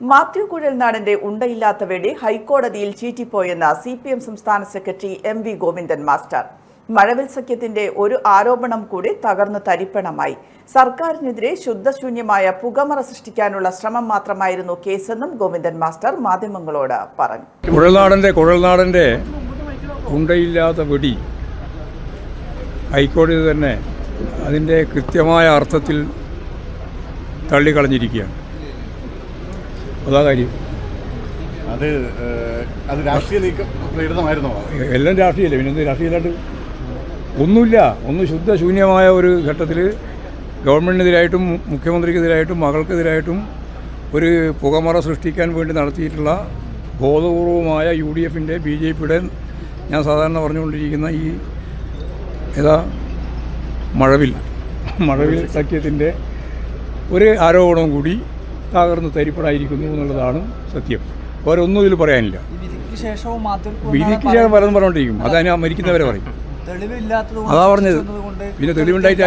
മാത്യു കുഴൽനാടന്റെ ഉണ്ടയില്ലാത്ത വെടി ഹൈക്കോടതിയിൽ ചീറ്റിപ്പോയെന്ന സി പി എം സംസ്ഥാന secretary M V Govindan master. മഴവിൽ സഖ്യത്തിന്റെ ഒരു ആരോപണം കൂടി തകർന്നു തരിപ്പണമായി. സർക്കാരിനെതിരെ ശുദ്ധശൂന്യമായ പുകമറ സൃഷ്ടിക്കാനുള്ള ശ്രമം മാത്രമായിരുന്നു കേസെന്നും ഗോവിന്ദൻ മാസ്റ്റർ മാധ്യമങ്ങളോട് പറഞ്ഞു. കുഴൽനാടന്റെ കുഴൽനാടന്റെ ഉണ്ടയില്ലാത്ത വെടി ഹൈക്കോടതി തന്നെ അതിന്റെ കൃത്യമായ അർത്ഥത്തിൽ തള്ളിക്കളഞ്ഞിരിക്കുകയാണ്. അതാ കാര്യം. അത് അത് രാഷ്ട്രീയ നീക്കം പ്രേരിതമായിരുന്നോ? എല്ലാം രാഷ്ട്രീയമല്ലേ പിന്നെ രാഷ്ട്രീയമായിട്ട് ഒന്നുമില്ല. ഒന്ന് ശുദ്ധശൂന്യമായ ഒരു ഘട്ടത്തിൽ ഗവൺമെന്റിനെതിരായിട്ടും മുഖ്യമന്ത്രിക്കെതിരായിട്ടും മകൾക്കെതിരായിട്ടും ഒരു പുകമറ സൃഷ്ടിക്കാൻ വേണ്ടി നടത്തിയിട്ടുള്ള ബോധപൂർവമായ യു ഡി എഫിന്റെ ബി ജെ പിയുടെ ഞാൻ സാധാരണ പറഞ്ഞുകൊണ്ടിരിക്കുന്ന ഈ ഏതാ മഴവിൽ മഴവിൽ സഖ്യത്തിന്റെ ഒരു ആരോപണം കൂടി തകർന്ന് തരിപ്പടായിരിക്കുന്നു എന്നുള്ളതാണ് സത്യം. വേറെ ഒന്നും ഇതിൽ പറയാനില്ല. വിധിക്ക് ശേഷം പലതും പറഞ്ഞോണ്ടിരിക്കും അതാണ് ഞാൻ മരിക്കുന്നവരെ പറയും. തെളിവില്ലാത്തത് അതാ പറഞ്ഞത്. പിന്നെ തെളിവുണ്ടായിട്ട്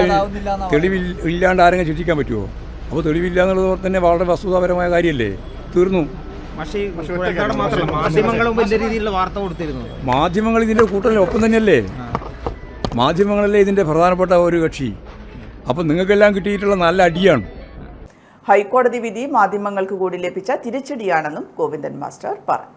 ഇല്ലാണ്ട് ആരെങ്കിലും ശിക്ഷിക്കാൻ പറ്റുമോ അപ്പോൾ തെളിവില്ല എന്നുള്ളത് തന്നെ വളരെ വസ്തുതാപരമായ കാര്യമല്ലേ തീർന്നു. മാധ്യമങ്ങൾ ഇതിന്റെ കൂട്ടത്തിൽ ഒപ്പം തന്നെയല്ലേ? മാധ്യമങ്ങളല്ലേ ഇതിന്റെ പ്രധാനപ്പെട്ട ഒരു കക്ഷി? അപ്പം നിങ്ങൾക്കെല്ലാം കിട്ടിയിട്ടുള്ള നല്ല അടിയാണ്. ഹൈക്കോടതി വിധി മാധ്യമങ്ങൾക്ക് കൂടി ലഭിച്ച തിരിച്ചടിയാണെന്നും ഗോവിന്ദൻ മാസ്റ്റർ പറഞ്ഞു.